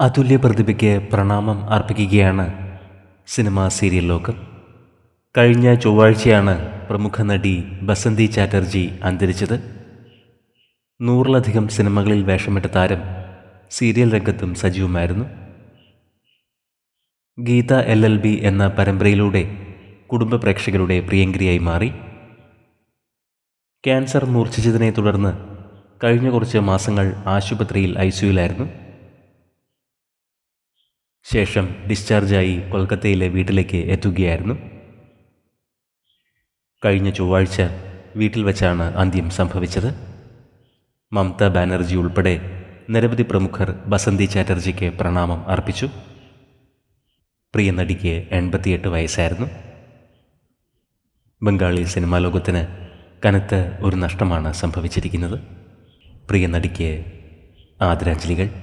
അതുല്യ പ്രതിഭയ്ക്ക് പ്രണാമം അർപ്പിക്കുകയാണ് cinema serial ലോകം. കഴിഞ്ഞ ചൊവ്വാഴ്ചയാണ് പ്രമുഖ നടി ബസന്തി ചാറ്റർജി അന്തരിച്ചത്. നൂറിലധികം സിനിമകളിൽ വേഷമിട്ട താരം സീരിയൽ രംഗത്തും സജീവമായിരുന്നു. ഗീത എൽ എൽ ബി എന്ന പരമ്പരയിലൂടെ കുടുംബ പ്രേക്ഷകരുടെ പ്രിയങ്കരിയായി മാറി. ക്യാൻസർ മൂർച്ഛിച്ചതിനെ തുടർന്ന് കഴിഞ്ഞ കുറച്ച് മാസങ്ങൾ ആശുപത്രിയിൽ ഐ സിയുലായിരുന്നു ശേഷം ഡിസ്ചാർജായി കൊൽക്കത്തയിലെ വീട്ടിലേക്ക് എത്തുകയായിരുന്നു. കഴിഞ്ഞ ചൊവ്വാഴ്ച വീട്ടിൽ വെച്ചാണ് അന്ത്യം സംഭവിച്ചത്. മമത ബാനർജി ഉൾപ്പെടെ നിരവധി പ്രമുഖർ ബസന്തി ചാറ്റർജിക്ക് പ്രണാമം അർപ്പിച്ചു. പ്രിയ നടിക്ക് എൺപത്തിയെട്ട് വയസ്സായിരുന്നു. ബംഗാളി സിനിമാ ലോകത്തിന് കനത്ത ഒരു നഷ്ടമാണ് സംഭവിച്ചിരിക്കുന്നത്. പ്രിയ നടിക്ക് ആദരാഞ്ജലികൾ.